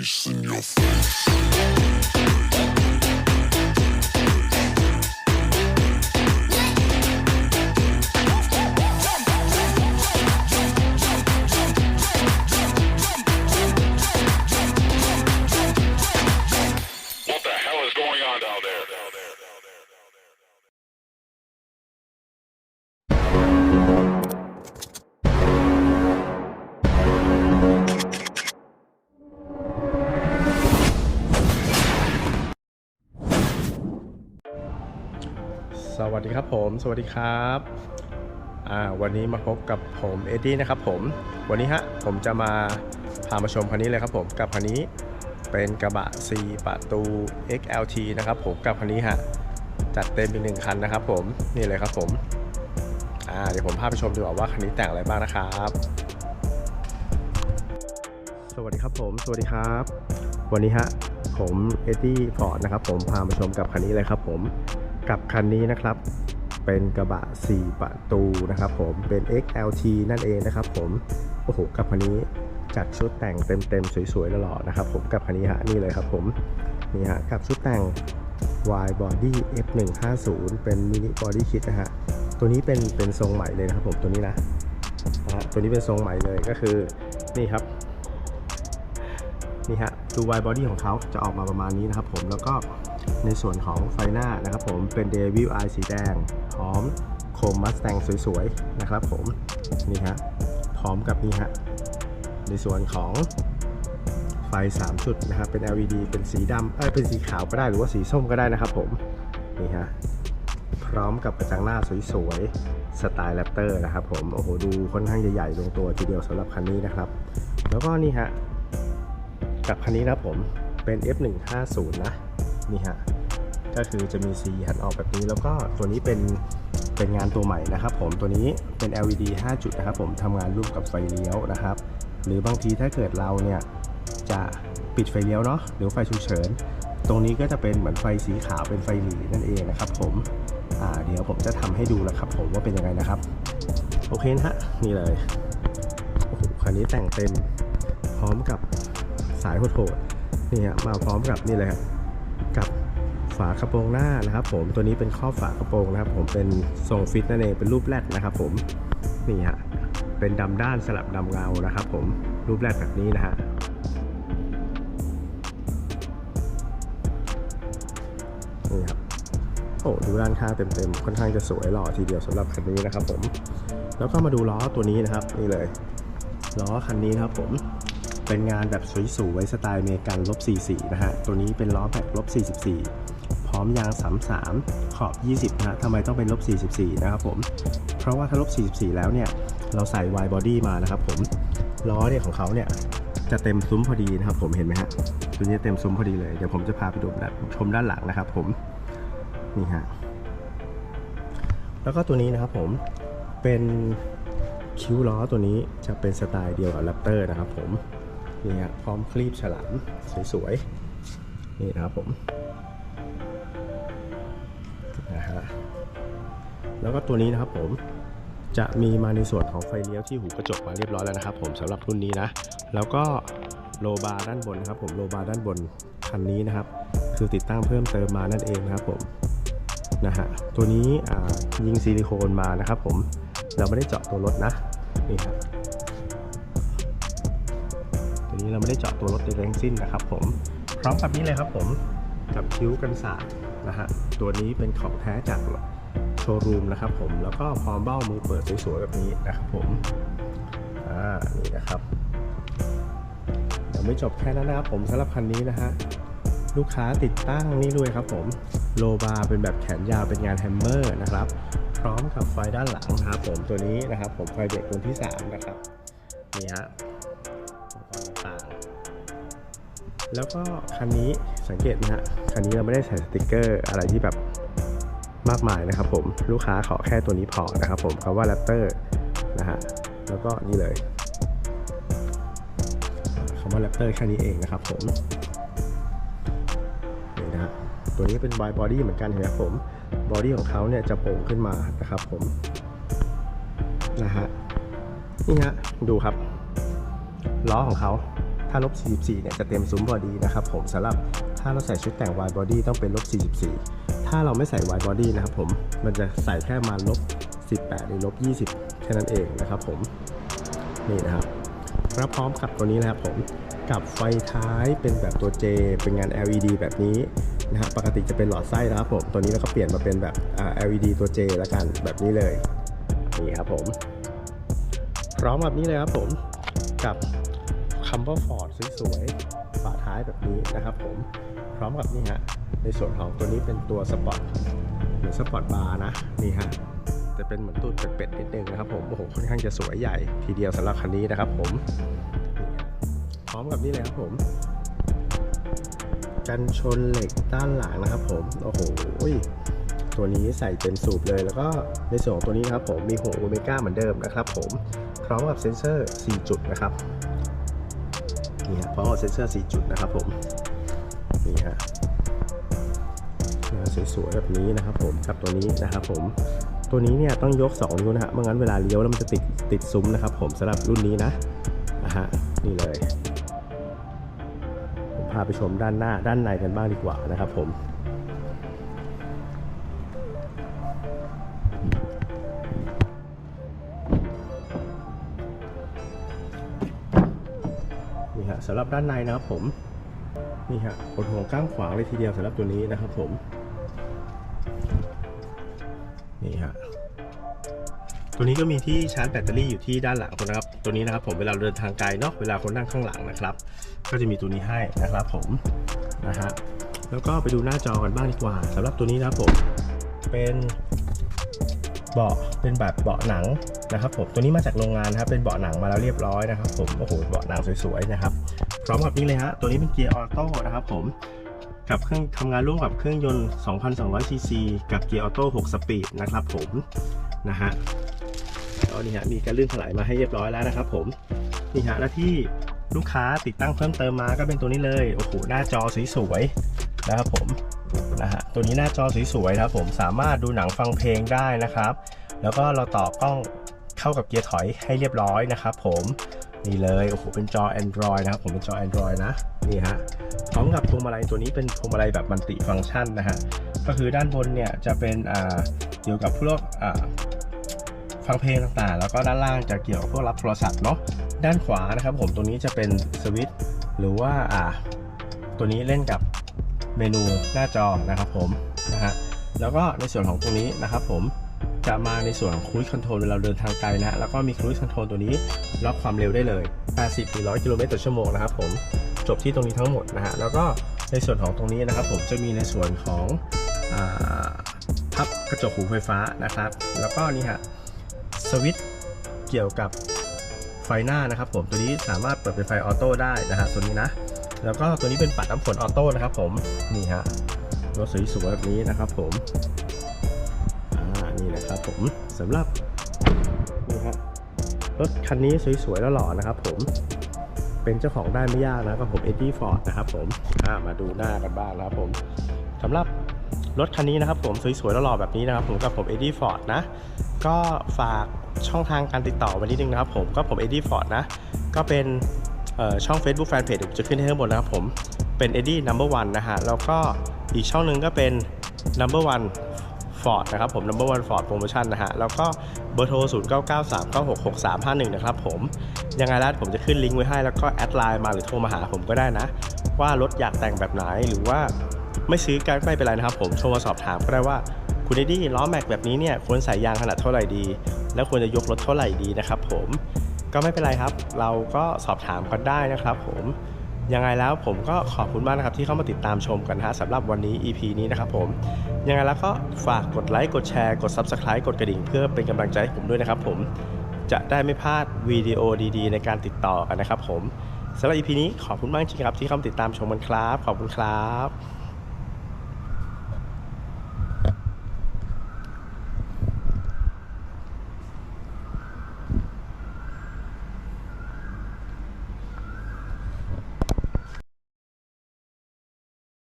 What the hell is going on down there? ดีครับผม สวัสดีครับวันนี้มาพบกับผมเอ็ดดี้นะครับผม วันนี้ฮะผมจะมาพามาชมคันนี้เลยครับผมกับคันนี้เป็นกระบะ 4 ประตู XLT นะครับผมกับคันนี้ฮะจัดเต็มอีกหนึ่งคันนะครับผมนี่เลยครับผมเดี๋ยวผมพาไปชมดีกว่าว่าคันนี้แต่งอะไรบ้างนะครับ สวัสดีครับผม สวัสดีครับ วันนี้ฮะผมเอ็ดดี้ฟอร์ดนะครับผมพามาชมกับคันนี้เลยครับผมกับคันนี้นะครับ เป็นกระบะ 4 ประตูนะครับผมเป็น XLT นั่นเองนะครับผมโอ้โหกับคันนี้จัดชุดแต่งเต็มๆสวยๆหล่อๆนะครับผมกับคันนี้ฮะนี่เลยครับผมนี่ฮะกับชุดแต่ง Y Body F150 เป็นมินิบอดี้คิดนะฮะตัวนี้เป็นเป็นทรงใหม่เลยนะครับผมตัวนี้นะนะฮะตัวนี้เป็นทรงใหม่เลยก็คือนี่ครับนี่ฮะ ดู Y body ของเขาจะออกมาประมาณนี้นะครับผมแล้วก็ในส่วนของไฟหน้านะครับผมเป็น Devil Eye สีแดงพร้อมโคมมัสแตงสวยๆนะครับผมนี่ฮะพร้อมกับนี่ฮะในส่วนของไฟ 3 จุดนะครับ เป็น LED เป็นสีดำเอ้ยเป็นสีขาวก็ได้หรือว่าสีส้มก็ได้นะครับผม นี่ฮะ พร้อมกับกระจังหน้าสวยๆ สไตล์แรปเตอร์นะครับผม โอ้โห ดูค่อนข้างใหญ่ๆ ลงตัวทีเดียวสำหรับคันนี้นะครับ แล้วก็นี่ฮะ กับคันนี้นะผมเป็น F150 นะนี่ฮะก็คือจะมี C หันออกแบบนี้ แล้วก็ตัวนี้เป็นเป็นงานตัวใหม่นะครับ ผมตัวนี้เป็น LED 5 จุดนะครับ ผมทำงานร่วมกับไฟเลี้ยวนะครับ หรือบางทีถ้าเกิดเราเนี่ยจะปิดไฟเลี้ยวเนาะหรือไฟฉุกเฉินตรงนี้ก็จะเป็นเหมือนไฟสีขาวเป็นไฟหลีนั่นเองนะครับ ผมอ่าเดี๋ยวผมจะทำให้ดูแล้วครับ ผมว่าเป็นยังไงนะครับ โอเคนะฮะนี่เลยโอ้โหคันนี้แต่งเต็มพร้อมกับ สายโหดๆนี่ฮะมาพร้อมกับนี่เลยครับกับฝากระโปรงหน้านะครับ ผมตัวนี้เป็นครอบฝากระโปรงนะครับ ผมเป็นทรงฟิตนั่นเองเป็นรูปแรดนะครับ ผมนี่ฮะเป็นดำด้านสลับดำเงานะครับ ผมรูปแรดแบบนี้นะฮะนี่ครับโอ้ดูด้านข้างเต็มๆค่อนข้างจะสวยหล่อทีเดียวสำหรับคันนี้นะครับ ผม แล้วก็มาดูล้อตัวนี้นะครับนี่เลยล้อคันนี้นะครับผม เป็นงานแบบสวยๆสไตล์อเมริกันลบ44นะฮะ ตัวนี้เป็นล้อแบ็คลบ44 พร้อมยาง 33 ขอบ 20นะฮะทำไมต้องเป็นลบ44 นะครับผม เพราะว่าถ้าลบ44 แล้วเนี่ย เราใส่ Y body มานะครับผม ล้อเนี่ยของเขาเนี่ยจะเต็มซุ้มพอดีนะครับผมเห็นไหมฮะ ตัวนี้เต็มซุ้มพอดีเลย เดี๋ยวผมจะพาไปดูด้านชมด้านหลังนะครับผม นี่ฮะ แล้วก็ตัวนี้นะครับผม เป็นคิ้วล้อตัวนี้จะเป็นสไตล์เดียวกับแรปเตอร์นะครับผม นี่ฮะพร้อมคลีบฉลามสวยๆ นี่นะครับผมนะฮะแล้วก็ตัวนี้นะครับผมจะมีมาในส่วนของไฟเลี้ยวที่หูกระจกมาเรียบร้อยแล้วนะครับ ผมสำหรับรุ่นนี้นะ แล้วก็โลบาร์ด้านบนนะครับ ผมโลบาร์ด้านบนคันนี้นะครับ คือติดตั้งเพิ่มเติมมานั่นเองนะครับผมนะฮะตัวนี้ยิงซิลิโคนมานะครับ ผมเราไม่ได้เจาะตัวรถนะนี่ครับ นี้เราไม่ได้เจาะตัวรถใดทั้งสิ้นนะครับผมพร้อมกับนี้เลยครับผมกับคิ้วกันสาดนะฮะตัวนี้เป็นของแท้จากโชว์รูมนะครับผมแล้วก็พร้อมเบ้ามือเปิดสวยๆแบบนี้นะครับผมอ่านี่นะครับยังไม่จบแค่นั้นนะครับผมสำหรับคันนี้นะฮะลูกค้าติดตั้งนี่ด้วยครับผมโลบาร์เป็นแบบแขนยาวเป็นงานแฮมเมอร์นะครับ พร้อมกับไฟด้านหลังนะครับผมตัวนี้นะครับผมไฟเบรกตัวที่สามนะครับนี่ฮะ แล้วก็คันนี้สังเกตนะฮะคันนี้เราไม่ได้ใส่สติกเกอร์อะไรที่แบบมากมายนะครับผมลูกค้าขอแค่ตัวนี้พอนะครับผมคำว่า Raptor นะฮะแล้วก็นี่เลยคำว่า Raptor แค่นี้เองนะครับผมนี่นะฮะตัวนี้เป็น wide body เหมือนกันเห็นไหมครับผมบอดี้ของเขาเนี่ยจะโป่งขึ้นมานะครับผมนะฮะนี่ฮะดูครับล้อของเขา ถ้าลบ 44 เนี่ยจะเต็มซุ้มบอดี้นะครับผมสำหรับถ้าเราใส่ชุดแต่ง wide body ต้องเป็นลบ 44 ถ้าเราไม่ใส่ wide body นะครับผมมันจะใส่แค่มาลบ 18 หรือลบ 20 แค่นั้นเองนะครับผมนี่นะครับแล้วพร้อมกับตัวนี้นะครับผมกับไฟท้ายเป็นแบบตัว J เป็นงาน LED แบบนี้นะฮะปกติจะเป็นหลอดไส้นะครับผมตัวนี้เราก็เปลี่ยนมาเป็นแบบ LED ตัว J แล้วกันแบบนี้เลยนี่ครับผมพร้อมกับนี้เลยครับผมกับ คัมเบอร์ฟอร์ดสวยๆ ฝาท้ายแบบนี้นะครับผม พร้อมกับนี่ฮะ ในส่วนของตัวนี้เป็นตัวสปอร์ตเหมือนสปอร์ตบาร์นะ นี่ฮะจะเป็นเหมือนตู้เป็ดๆนิดนึงนะครับผม โอ้โห ค่อนข้างจะสวยใหญ่ทีเดียวสำหรับคันนี้นะครับผม พร้อมกับนี่เลยครับผม กันชนเหล็กด้านหลังนะครับผม โอ้โหตัวนี้ใส่เต็มสูบเลย แล้วก็ในส่วนของตัวนี้นะครับผมมีหัวโอเมก้าเหมือนเดิมนะครับผม พร้อมกับเซ็นเซอร์ 4 จุดนะครับ นี่ฮะพร้อมกับเซ็นเซอร์ 4 จุดนะครับผมนี่ฮะสวยๆแบบนี้นะครับผมกับตัวนี้นะครับผมตัวนี้เนี่ยต้องยก 2 นิ้วนะฮะไม่งั้นเวลาเลี้ยวแล้วมันจะติดติดซุ้มนะครับผมสำหรับรุ่นนี้นะนะฮะนี่เลย ผมพาไปชมด้านหน้าด้านในกันบ้างดีกว่านะครับผม ฮะสำหรับด้านในนะครับผมนี่ฮะขนหัวก้างขวางเลยทีเดียวสำหรับตัวนี้นะครับผมนี่ฮะตัวนี้ก็มีที่ชาร์จแบตเตอรี่อยู่ที่ด้านหลังนะครับ ตัวนี้นะครับผมเวลาเดินทางไกลเนาะเวลาคนนั่งข้างหลังนะครับ ก็จะมีตัวนี้ให้นะครับผมนะฮะแล้วก็ไปดูหน้าจอกันบ้างดีกว่าสำหรับตัวนี้นะครับผมเป็น เบาะเป็นแบบเบาะหนังนะครับผมตัวนี้มาจากโรงงานนะครับเป็นเบาะหนังมาแล้วเรียบร้อยนะครับผมโอ้โหเบาะหนังสวยๆนะครับพร้อมกับนี้เลยฮะตัวนี้เป็นเกียร์ออโต้นะครับผมกับเครื่องทำงานร่วมกับเครื่องยนต์ 2,200 ซีซีกับเกียร์ออโต้ 6 สปีดนะครับผมนะฮะแล้วนี่ฮะมีการลื่นถลายมาให้เรียบร้อยแล้วนะครับผมนี่ฮะและที่ลูกค้าติดตั้งเพิ่มเติมมาก็เป็นตัวนี้เลยโอ้โหหน้าจอสวยๆนะครับผม นะฮะ ตัวนี้หน้าจอสวยๆนะครับผมสามารถดูหนังฟังเพลงได้นะครับ แล้วก็เราต่อกล้องเข้ากับเกียร์ถอยให้เรียบร้อยนะครับผมนี่เลยโอ้โหเป็นจอ Android นะครับผมเป็นจอ Android นะนี่ฮะพร้อมกับพวงมาลัยตัวนี้เป็นพวงมาลัยแบบมัลติฟังก์ชันนะฮะก็คือด้านบนเนี่ยจะเป็นอ่าเกี่ยวกับพวกอ่าฟังเพลงต่างๆ แล้วก็ด้านล่างจะเกี่ยวกับพวกรับโทรศัพท์เนาะด้านขวานะครับผมตัวนี้จะเป็นสวิตช์หรือว่าอ่าตัวนี้เล่นกับ เมนูหน้าจอนะครับผมนะฮะแล้วก็ในส่วนของตรงนี้นะครับผมจะมาในส่วนของค u ู s คอนโทรลเวลาเดินทางไกลนะฮะแล้วก็มีค u ู s คอนโทรลตัวนี้ล็อกความเร็วได้เลย 80ถึง100 กิโลเมตรต่อชั่วโมงนะครับผมจบที่ตรงนี้ทั้งหมดนะฮะแล้วก็ในส่วนของตรงนี้นะครับ ผมจะมีในส่วนของอพับกระจกหูไฟฟ้านะครับ แล้วก็นี่ฮะสวิตช์เกี่ยวกับไฟหน้านะครับ ผมตัวนี้สามารถเปิดเป็นไฟออโต้ได้นะฮะตัวนี้นะ แล้วก็ตัวนี้เป็นปัดน้ำฝนออโต้นะครับผมนี่ฮะรถสวยๆแบบนี้นะครับผมอ่านี่นะครับผมสำหรับนี่ฮะรถคันนี้สวยๆแล้วหล่อนะครับผมเป็นเจ้าของได้ไม่ยากนะก็ผมเอ็ดดี้ฟอร์ดนะครับผมอ่ามาดูหน้ากันบ้างนะครับผมสำหรับรถคันนี้นะครับผมสวยๆแล้วหล่อแบบนี้นะครับผมกับผมเอ็ดดี้ฟอร์ดนะก็ฝากช่องทางการติดต่อไว้นิดนึงนะครับผมก็ผมเอ็ดดี้ฟอร์ดนะก็เป็น ช่อง Facebook Fanpage เดี๋ยวผมจะขึ้นให้ข้างบนนะครับผมเป็น Eddie Number One นะฮะแล้วก็อีกช่องหนึ่งก็เป็น Number One Ford นะครับผม Number One Ford Promotion นะฮะ แล้วก็เบอร์โทร 0 9 9 3 9 6 6 3 5 1 นะครับผม ยังไงแล้วผมจะขึ้นลิงก์ไว้ให้ แล้วก็แอดไลน์มาหรือโทรมาหาผมก็ได้นะ ว่ารถอยากแต่งแบบไหน หรือว่าไม่ซื้อกันไม่เป็นไรนะครับผม โทรมาสอบถามก็ได้ว่า คุณเอดี้ล้อแม็กแบบนี้เนี่ยควรใส่ยางขนาดเท่าไหร่ดี แล้วควรจะยกรถเท่าไหร่ดีนะครับผม ก็ไม่เป็นไรครับ เราก็สอบถามกันได้นะครับผมยังไงแล้วผมก็ขอบคุณมากนะครับที่เข้ามาติดตามชมกันนะฮะสำหรับวันนี้ EP นี้นะครับผม ยังไงแล้วก็ฝากกดไลค์กดแชร์กด Subscribe กดกระดิ่งเพื่อเป็นกำลังใจให้ผมด้วยนะครับผมจะได้ไม่พลาดวิดีโอดีๆ ในการติดต่อกันนะครับผมสำหรับ EP นี้ขอบคุณมากจริงครับที่เข้ามาติดตามชมกันครับ ขอบคุณครับ